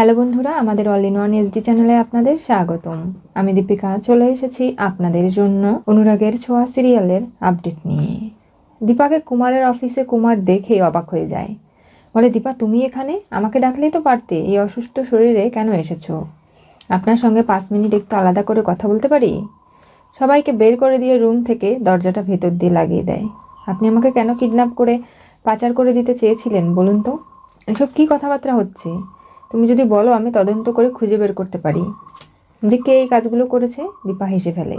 Hello বন্ধুরা, আমাদের all in one SD চ্যানেলে আপনাদের স্বাগতম। আমি দীপিকা, চলে এসেছি আপনাদের জন্য অনুরাগের ছোঁয়া সিরিয়ালের আপডেট নিয়ে। দীপাকে কুমারের অফিসে কুমার দেখেই অবাক হয়ে যায়। বলে, দীপা, তুমি এখানে? আমাকে ডাকলেই তো পারতে। এই অসুস্থ শরীরে কেন এসেছ? আপনার সঙ্গে পাঁচ মিনিট একটু আলাদা করে কথা বলতে পারি? সবাইকে বের করে দিয়ে রুম থেকে দরজাটা ভেতর দিয়ে লাগিয়ে দেয়। আপনি আমাকে কেন কিডন্যাপ করে পাচার করে দিতে চেয়েছিলেন, বলুন তো? এসব কী কথাবার্তা হচ্ছে? তুমি যদি বলো, আমি তদন্ত করে খুঁজে বের করতে পারি। যে কে এই কাজগুলো করেছে, দীপা হেসে ফেলে।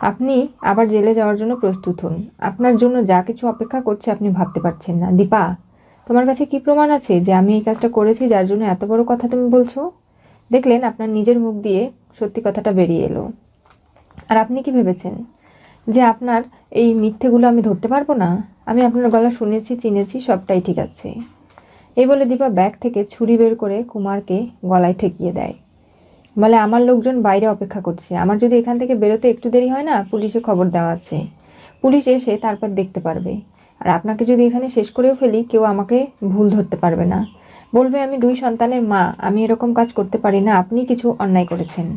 আপনি আবার জেলে যাওয়ার জন্য প্রস্তুত হন। আপনার জন্য যা কিছু অপেক্ষা করছে আপনি ভাবতে পারছেন না। দীপা, তোমার কাছে কি প্রমাণ আছে যে আমি এই কাজটা করেছি যার জন্য এত বড় কথা তুমি বলছো? দেখলেন আপনার নিজের মুখ দিয়ে সত্যি কথাটা বেরিয়ে এলো। আর আপনি কি ভেবেছেন? যে আপনার এই মিথ্যেগুলো আমি ধরতে পারব না? আমি আপনার গলা শুনেছি, চিনেছি, সবটাই ঠিক আছে। এই বলে দীপা ব্যাগ থেকে ছুরি বের করে কুমারকে গলায় ঠেকিয়ে দেয়। বলে, আমার লোকজন বাইরে অপেক্ষা করছে। আমার যদি এখান থেকে বেরোতে একটু দেরি হয় না, পুলিশে খবর দেওয়া আছে। পুলিশ এসে তারপর দেখতে পারবে। আর আপনাকে যদি এখানে শেষ করেও ফেলি, কেউ আমাকে ভুল ধরতে পারবে না। বলবে, আমি দুই সন্তানের মা। আমি এরকম কাজ করতে পারি না। আপনি কিছু অন্যায় করেছেন।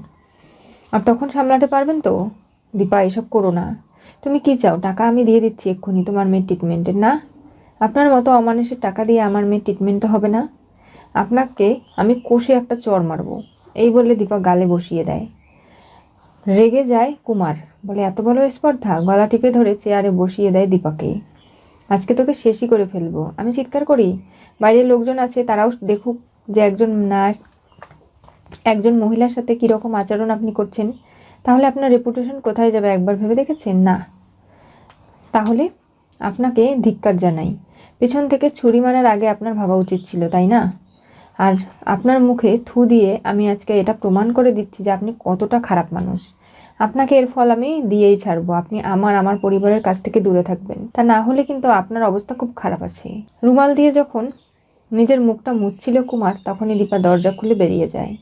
আর তখন সামলাতে পারবেন তো? দীপা, এসব করো না। তুমি কি চাও? টাকা আমি দিয়ে দিচ্ছি এক্ষুনি। তোমার মেয়ের ট্রিটমেন্টের না? আপনার মতো অমানুষের টাকা দিয়ে আমার মেয়ে ট্রিটমেন্ট তো হবে না। আপনাকে আমি কষে একটা চর মারব। এই বলে দীপা গালে বসিয়ে দেয়। রেগে যায় কুমার। বলে, এত বড় স্পর্ধা? গলা টিপে ধরে চেয়ারে বসিয়ে দেয় দীপাকে। আজকে তোকে শেষই করে ফেলব। আমি চিৎকার করি। বাইরের লোকজন আছে, তারাও দেখুক যে একজন না, একজন মহিলার সাথে কীরকম আচরণ আপনি করছেন। তাহলে আপনার রেপুটেশন কোথায় যাবে একবার ভেবে দেখেছেন? না। তাহলে আপনাকে ধিক্কার জানাই। পেছন থেকে ছুরি মারার আগে আপনার ভাবা উচিত ছিল, তাই না? আর আপনার মুখে থু দিয়ে আমি আজকে এটা প্রমাণ করে দিচ্ছি যে আপনি কতটা খারাপ মানুষ। আপনাকে এর ফল আমি দিয়েই ছাড়বো। আপনি আমার আমার পরিবারের কাছ থেকে দূরে থাকবেন। তা না হলে কিন্তু আপনার অবস্থা খুব খারাপ আছে। রুমাল দিয়ে যখন নিজের মুখটা মুচ্ছিল কুমার, তখনই দীপা দরজা খুলে বেরিয়ে যায়।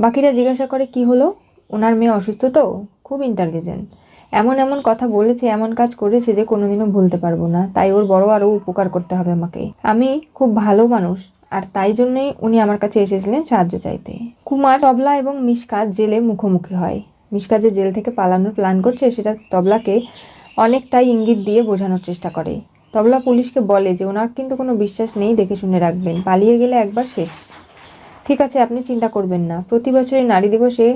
বাকিরা জিজ্ঞাসা করে, কি হলো? ওনার মেয়ে অসুস্থ তো? খুব ইন্টেলিজেন্ট এমন এমন কথা বলেছে, এমন কাজ করেছে যে কোনোদিনও ভুলতে পারব না। তাই ওর বড় আরও উপকার করতে হবে আমাকে। আমি খুব ভালো মানুষ, আর তাই জন্যই উনি আমার কাছে এসেছিলেন সাহায্য চাইতে। কুমার, তবলা এবং মিশকা জেলে মুখোমুখি হয়। মিশকা যে জেল থেকে পালানোর প্ল্যান করছে, সেটা তবলাকে অনেকটাই ইঙ্গিত দিয়ে বোঝানোর চেষ্টা করে। তবলা পুলিশকে বলে যে ওনার কিন্তু কোনো বিশ্বাস নেই, দেখে শুনে রাখবেন। পালিয়ে গেলে একবার শেষ। ঠিক আছে, আপনি চিন্তা করবেন না। প্রতি বছরই নারী দিবসে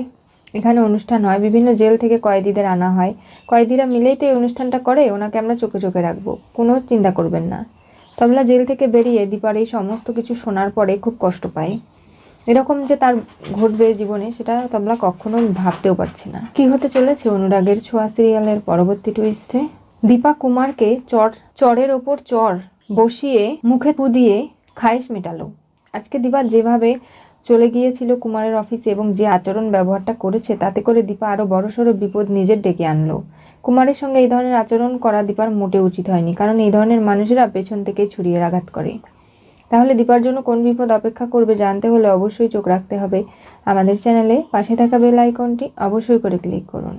এখানে অনুষ্ঠান হয়। বিভিন্ন জেল থেকে কয়েদিদের আনা হয়। কয়েদিরা মিলেই তো এই অনুষ্ঠানটা করে, ওনাকে আমরা চোখে চোখে রাখব। কোনো চিন্তা করবেন না। তবলা জেল থেকে বেরিয়ে দীপার এই সমস্ত কিছু শোনার পরে খুব কষ্ট পায়। এরকম যে তার ঘটবে জীবনে, সেটা তবলা কখনো ভাবতেও পারছে না। কি হতে চলেছে অনুরাগের ছোঁয়া সিরিয়ালের পরবর্তী টুইস্টে দীপা কুমারকে চর, চরের ওপর চর বসিয়ে মুখে পু দিয়ে খায়েশ মেটালো। আজকে দীপা যেভাবে চলে গিয়েছিল কুমারের অফিসে এবং যে আচরণ ব্যবহারটা করেছে তাতে করে দীপা আরও বড়সড় বিপদ নিজের ডেকে আনলো। কুমারের সঙ্গে এই ধরনের আচরণ করা দীপার মোটে উচিত হয়নি, কারণ এই ধরনের মানুষেরা পেছন থেকে ছুরিয়ে আঘাত করে। তাহলে দীপার জন্য কোন বিপদ অপেক্ষা করবে জানতে হলে অবশ্যই চোখ রাখতে হবে। আমাদের চ্যানেলে পাশে থাকা বেল আইকনটি অবশ্যই করে ক্লিক করুন।